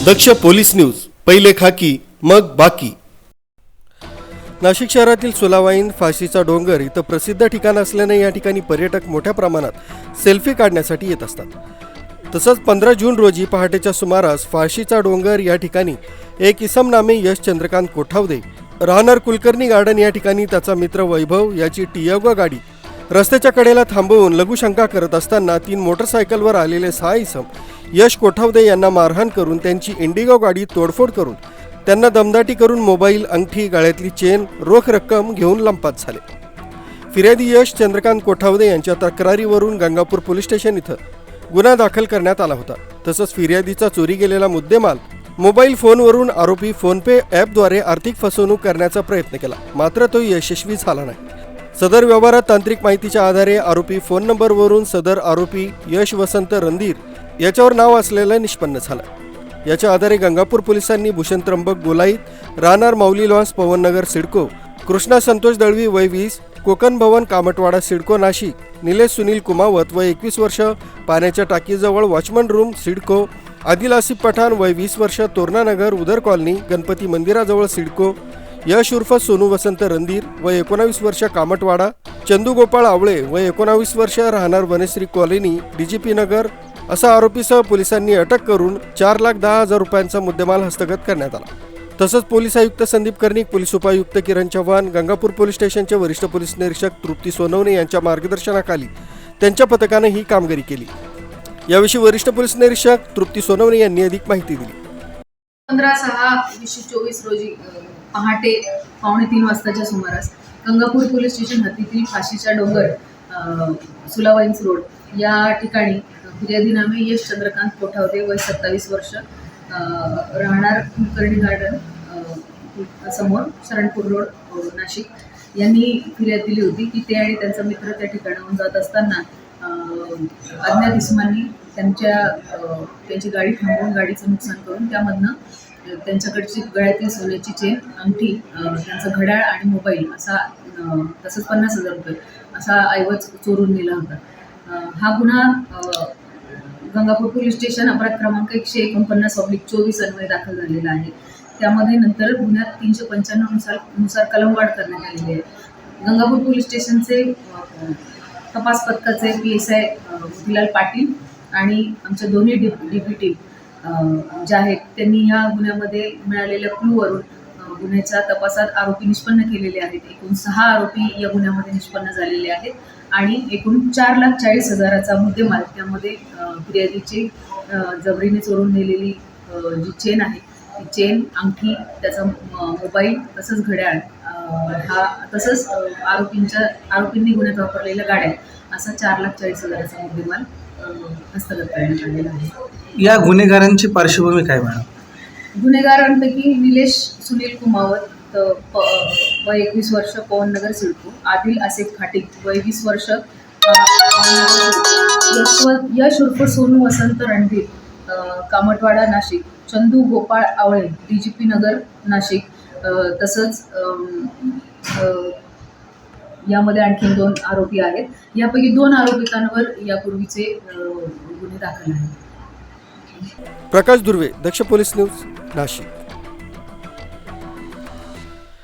दक्ष police news पहिले खाकी मग बाकी. नाशिक शहरातील सुलावाईन फाशीचा डोंगर इथं प्रसिद्ध ठिकाण असल्याने या ठिकाणी पर्यटक मोठ्या प्रमाणात सेल्फी काढण्यासाठी येत असतात. तसंच पंधरा जून रोजी पहाटेच्या सुमारास फाशीचा डोंगर या ठिकाणी एक इसम नामे यश चंद्रकांत कोठावदे राहणार कुलकर्णी गार्डन या ठिकाणी त्याचा मित्र वैभव याची टियागो गाडी रस्त्याच्या कडेला थांबवून लघुशंका करत असताना तीन मोटरसायकलवर आलेले सहा इसम यश कोठावदे यांना मारहाण करून त्यांची इंडिगो गाडी तोडफोड करून त्यांना दमदाटी करून मोबाईल अंगठी गाळ्यातली चेन रोख रक्कम घेऊन लंपात झाले. फिर्यादी यश चंद्रकांत कोठावदे यांच्या तक्रारीवरून गंगापूर पोलीस स्टेशन इथं गुन्हा दाखल करण्यात आला होता. तसंच फिर्यादीचा चोरी गेलेला मुद्देमाल मोबाईल फोनवरून आरोपी फोनपे ॲपद्वारे आर्थिक फसवणूक करण्याचा प्रयत्न केला. मात्र तो यशस्वी झाला नाही. सदर व्यवहारात तांत्रिक माहितीच्या आधारे आरोपी फोन नंबरवरून सदर आरोपी यश वसंत रणधीर याच्यावर नाव असलेलं निष्पन्न झालं. याच्या आधारे गंगापूर पोलिसांनी भूषण त्र्यंबक गोलाईत राहणार माऊली लॉन्स पवननगर सिडको कृष्णा संतोष दळवी वय वीस कोकण भवन कामटवाडा सिडको नाशिक निलेश सुनील कुमावत वय एकवीस वर्ष पाण्याच्या टाकीजवळ वॉचमन रूम सिडको आदिल आसिफ पठाण वय वीस वर्ष तोरणानगर उदर कॉलनी गणपती मंदिराजवळ सिडको यश उर्फ सोनू वसंत रणधीर वय एकोणावीस वर्ष कामटवाडा चंदू गोपाळ आवळे वय एकोणावीस वर्ष राहणार वनश्री कॉलनी डीजीपी नगर असा आरोपीसह पोलिसांनी अटक करून चार लाख दहा हजार रुपयांचा मुद्देमाल हस्तगत करण्यात आला. तसंच पोलीस आयुक्त संदीप कर्णिक पोलीस उपायुक्त किरण चव्हाण गंगापूर पोलीस स्टेशनचे वरिष्ठ पोलीस निरीक्षक तृप्ती सोनवणे यांच्या मार्गदर्शनाखाली त्यांच्या पथकानं ही कामगिरी केली. याविषयी वरिष्ठ पोलीस निरीक्षक तृप्ती सोनवणे यांनी अधिक माहिती दिली. पंधरा सहा वीसशे चोवीस रोजी पहाटे पावणे तीन वाजताच्या सुमारास गंगापूर पोलीस स्टेशन हद्दीतील फाशीचा डोंगर सुलावाईन्स रोड या ठिकाणी फिर्यादी यश चंद्रकांत कोठावते वय सत्तावीस वर्ष राहणार कुलकर्णी गार्डन समोर शरणपूर रोड नाशिक. यांनी फिर्याद दिली होती की ते आणि त्यांचा मित्र त्या ठिकाणाहून जात असताना अज्ञात इसमांनी त्यांच्या त्यांची गाडी थांबवून गाडीचं नुकसान करून त्यामधनं त्यांच्याकडची गळ्यातील सोन्याची चेन अंगठी त्यांचं घड्याळ आणि मोबाईल असा तसंच पन्नास हजार रुपये असा ऐवज चोरून नेला होता. हा गुन्हा गंगापूर पोलीस स्टेशन अपराध क्रमांक एकशे एकोणपन्नास ऑब्लिक चोवीस अन्वये दाखल झालेला आहे. त्यामध्ये नंतर गुन्ह्यात तीनशे पंच्याण्णवनुसार नुसार कलमवाढ करण्यात आलेली आहे. गंगापूर पोलीस स्टेशनचे तपास पथकाचे P S I Motilal Patil आणि आमच्या दोन्ही डी डी पी आहेत त्यांनी ह्या गुन्ह्यामध्ये मिळालेल्या क्लूवरून गुन्ह्याच्या तपासात आरोपी निष्पन्न केलेले आहेत. एकूण सहा आरोपी या गुन्ह्यामध्ये निष्पन्न झालेले आहेत. आणि एकूण चार लाख चाळीस हजाराचा मुद्देमाल त्यामध्ये फिर्यादीची जबरीने चोरून नेलेली जी चेन आहे ती चेन अंगठी त्याचा मोबाईल तसंच घड्याळ हा तसंच आरोपींच्या आरोपींनी गुन्ह्यात वापरलेल्या गाड्या असा चार लाख चाळीस हजाराचा मुद्देमाल हस्तगत करण्यात आलेला आहे. या गुन्हेगारांची पार्श्वभूमी काय मॅडम? गुन्हेगारांपैकी निलेश सुनील कुमावत तर प- वय एकवीस वर्ष पवननगर सिडको. आदिल आसिफ खाटीक वय वीस वर्ष यशवंत यश उर्फ Sonu Vasant Randhir Kamatwada Nashik. Chandu Gopal Awale D G P Nagar Nashik. तसंच यामध्ये आणखीन दोन आरोपी आहेत. यापैकी दोन आरोपितांवर यापूर्वीचे गुन्हे दाखल आहेत. Prakash Durve Daksh police news Nashik.